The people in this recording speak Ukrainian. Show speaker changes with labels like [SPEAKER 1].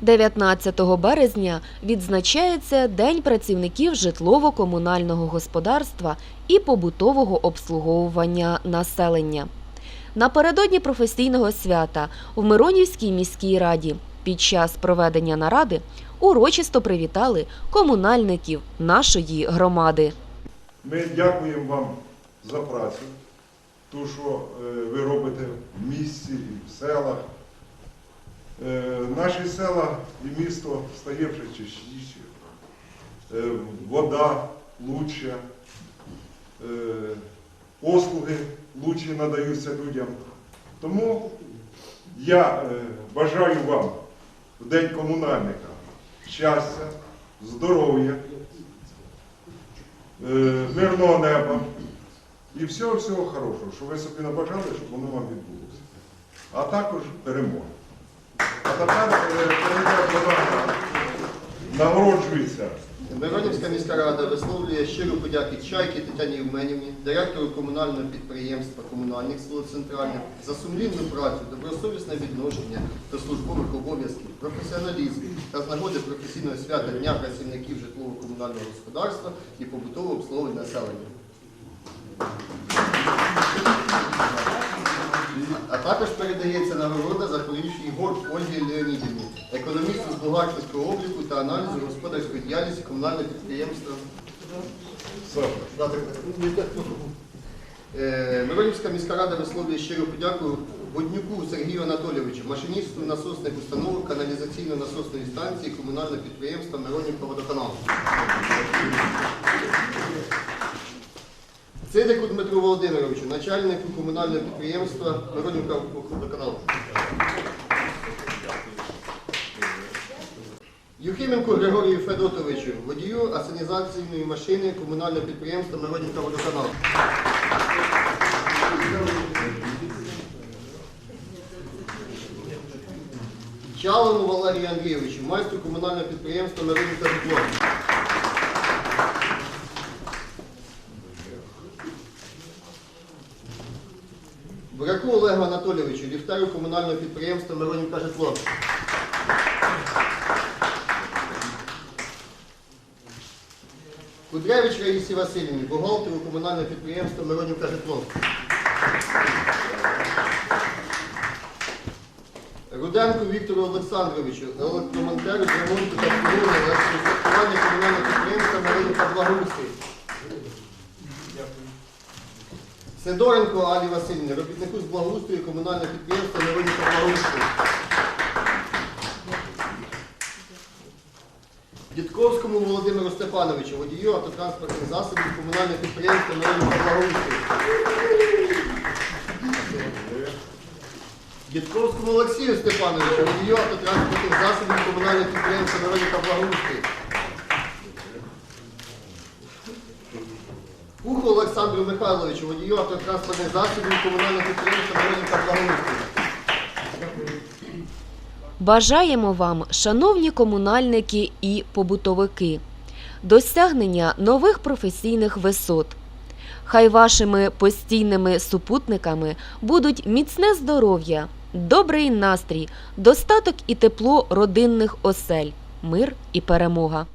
[SPEAKER 1] 19 березня відзначається День працівників житлово-комунального господарства і побутового обслуговування населення. Напередодні професійного свята в Миронівській міській раді під час проведення наради урочисто привітали комунальників нашої громади.
[SPEAKER 2] Ми дякуємо вам за працю, ту, що е, ви робите в місті і в селах. Е, Наші села і місто стає вже чистіше, вода лучша, е, послуги лучше надаються людям. Тому я е, бажаю вам в День комунальника щастя, здоров'я, е, мирного неба і всього-всього хорошого, що ви собі набажали, щоб воно вам відбулося. А також перемоги. А е,
[SPEAKER 3] Миронівська міська рада висловлює щиру подяки Чайки Тетяні Євменівні, директору комунального підприємства Комунальних село Центральне за сумлінну працю, добросовісне відношення до службових обов'язків, професіоналізм та з нагоди професійного свята Дня працівників житлово-комунального господарства і побутового обслуговування населення. А також передається нагорода за хвилюючий горд Ольгі Леонідівні, економісту з бухгалтерського обліку та аналізу господарської діяльності комунального підприємства. Е, Миронівська міська рада висловлює щиру подяку Воднюку Сергію Анатолійовичу, машиністу насосних установок каналізаційно-насосної станції комунального підприємства Миронівка водоканал. Цидику Дмитру Володимировичу, начальнику комунального підприємства Миронівка водоканал. Юхименку Григорію Федотовичу, водію асанізаційної машини комунального підприємства Миронівка водоканал. Чалому Валерію Андрійовичу, майстру комунального підприємства Миронівка житло. Бураку Олегу Анатолійовичу, ліфтарю комунального підприємства Миронівка житло. Кудрявич Раїсі Васильівні, бухгалтеру комунального підприємства Миронівка житло. Руденку Віктору Олександровичу, електромонтеру з ремонту та обслуговування електросвяткування комунального підприємства Миронівка Благоустрій. Сидоренко Алі Васильівні, робітнику з благоустрою комунального підприємства Миронівка Благоустрій. Дідковському Володимиру Степановичу, водію автотранспортних засобів комунального підприємства Миронівка Благоустрій. Дідковському Олексію Степановичу, водію автотранспортних засобів комунального підприємства Миронівка Благоустрій. Уху Олександру Михайловичу, водію автотранспортних засобів комунального підприємства Миронівка Благоустрій.
[SPEAKER 1] Бажаємо вам, шановні комунальники і побутовики, досягнення нових професійних висот. Хай вашими постійними супутниками будуть міцне здоров'я, добрий настрій, достаток і тепло родинних осель, мир і перемога.